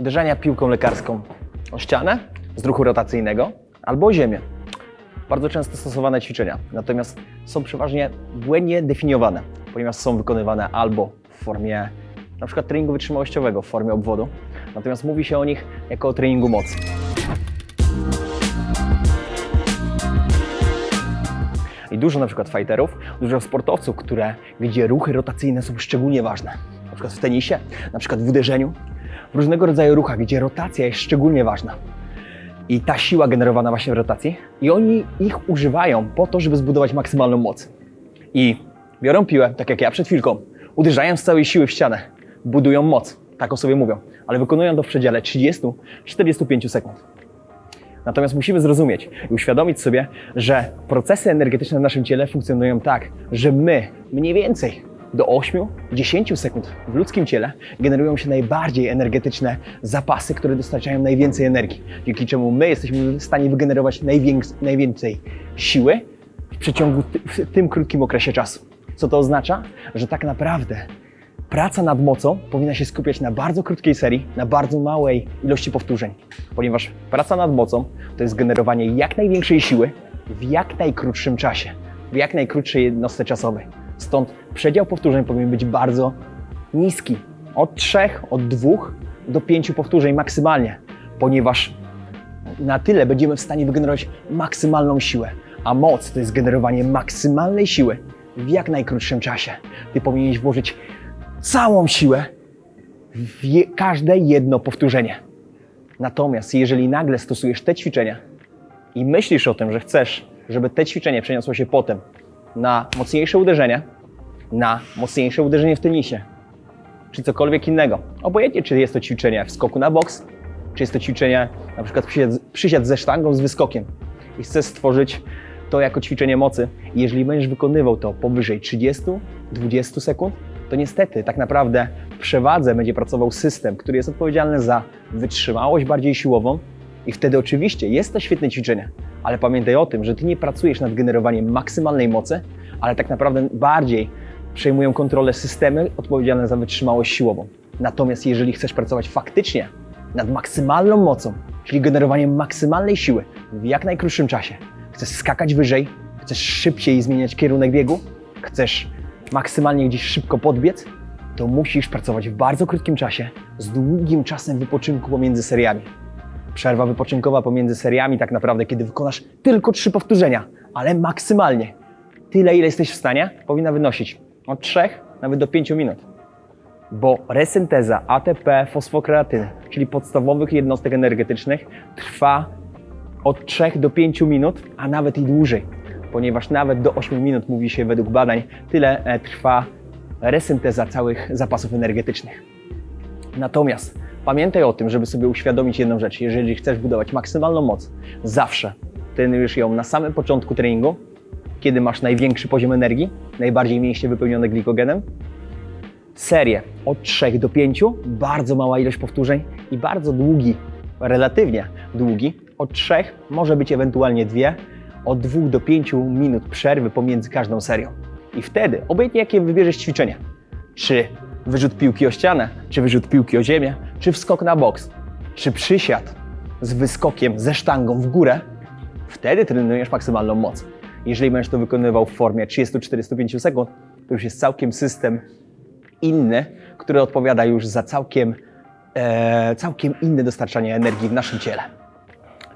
uderzania piłką lekarską o ścianę z ruchu rotacyjnego albo o ziemię. Bardzo często stosowane ćwiczenia, natomiast są przeważnie błędnie definiowane, ponieważ są wykonywane albo w formie na przykład treningu wytrzymałościowego, w formie obwodu, natomiast mówi się o nich jako o treningu mocy. I dużo na przykład fighterów, dużo sportowców, które, gdzie ruchy rotacyjne są szczególnie ważne. Na przykład w tenisie, na przykład w uderzeniu, w różnego rodzaju ruchach, gdzie rotacja jest szczególnie ważna. I ta siła generowana właśnie w rotacji, i oni ich używają po to, żeby zbudować maksymalną moc. I biorą piłę, tak jak ja przed chwilką, uderzają z całej siły w ścianę, budują moc, tak o sobie mówią, ale wykonują to w przedziale 30-45 sekund. Natomiast musimy zrozumieć i uświadomić sobie, że procesy energetyczne w naszym ciele funkcjonują tak, że my mniej więcej do 8-10 sekund w ludzkim ciele generują się najbardziej energetyczne zapasy, które dostarczają najwięcej energii, dzięki czemu my jesteśmy w stanie wygenerować najwięcej siły w przeciągu w tym krótkim okresie czasu. Co to oznacza? Że tak naprawdę Praca nad mocą powinna się skupiać na bardzo krótkiej serii, na bardzo małej ilości powtórzeń, ponieważ praca nad mocą to jest generowanie jak największej siły w jak najkrótszym czasie, w jak najkrótszej jednostce czasowej. Stąd przedział powtórzeń powinien być bardzo niski, od 3, od 2 do 5 powtórzeń maksymalnie, ponieważ na tyle będziemy w stanie wygenerować maksymalną siłę. A moc to jest generowanie maksymalnej siły w jak najkrótszym czasie. Ty powinieneś włożyć całą siłę w je, każde jedno powtórzenie. Natomiast jeżeli nagle stosujesz te ćwiczenia i myślisz o tym, że chcesz, żeby te ćwiczenie przeniosło się potem na mocniejsze uderzenie, na mocniejsze uderzenie w tenisie, czy cokolwiek innego. Obojętnie, czy jest to ćwiczenie w skoku na boks, czy jest to ćwiczenie na przykład przysiad, ze sztangą z wyskokiem i chcesz stworzyć to jako ćwiczenie mocy. Jeżeli będziesz wykonywał to powyżej 30-20 sekund, to niestety tak naprawdę w przewadze będzie pracował system, który jest odpowiedzialny za wytrzymałość bardziej siłową i wtedy oczywiście jest to świetne ćwiczenie, ale pamiętaj o tym, że ty nie pracujesz nad generowaniem maksymalnej mocy, ale tak naprawdę bardziej przejmują kontrolę systemy odpowiedzialne za wytrzymałość siłową. Natomiast jeżeli chcesz pracować faktycznie nad maksymalną mocą, czyli generowaniem maksymalnej siły w jak najkrótszym czasie, chcesz skakać wyżej, chcesz szybciej zmieniać kierunek biegu, chcesz maksymalnie gdzieś szybko podbiec, to musisz pracować w bardzo krótkim czasie, z długim czasem wypoczynku pomiędzy seriami. Przerwa wypoczynkowa pomiędzy seriami, tak naprawdę, kiedy wykonasz tylko trzy powtórzenia, ale maksymalnie. Tyle, ile jesteś w stanie, powinna wynosić od 3 nawet do 5 minut. Bo resynteza ATP, fosfokreatyny, czyli podstawowych jednostek energetycznych, trwa od 3 do 5 minut, a nawet i dłużej, ponieważ nawet do 8 minut, mówi się według badań, tyle e, trwa resynteza całych zapasów energetycznych. Natomiast pamiętaj o tym, żeby sobie uświadomić jedną rzecz. Jeżeli chcesz budować maksymalną moc, zawsze trenujesz ją na samym początku treningu, kiedy masz największy poziom energii, najbardziej mięśnie wypełnione glikogenem. Serię od 3 do 5, bardzo mała ilość powtórzeń i bardzo długi, relatywnie długi, od 3 może być ewentualnie 2, od 2 do 5 minut przerwy pomiędzy każdą serią. I wtedy, obojętnie jakie wybierzesz ćwiczenie, czy wyrzut piłki o ścianę, czy wyrzut piłki o ziemię, czy wskok na boks, czy przysiad z wyskokiem, ze sztangą w górę, wtedy trenujesz maksymalną moc. Jeżeli będziesz to wykonywał w formie 30-45 sekund, to już jest całkiem system inny, który odpowiada już za całkiem, e, całkiem inne dostarczanie energii w naszym ciele.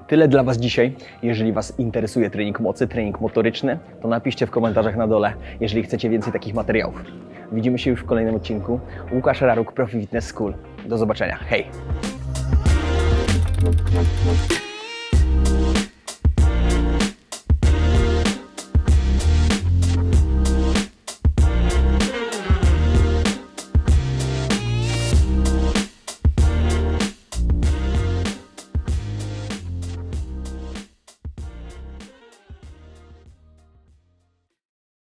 Tyle dla Was dzisiaj. Jeżeli Was interesuje trening mocy, trening motoryczny, to napiszcie w komentarzach na dole, jeżeli chcecie więcej takich materiałów. Widzimy się już w kolejnym odcinku. Łukasz Raruk, Profi Fitness School. Do zobaczenia. Hej!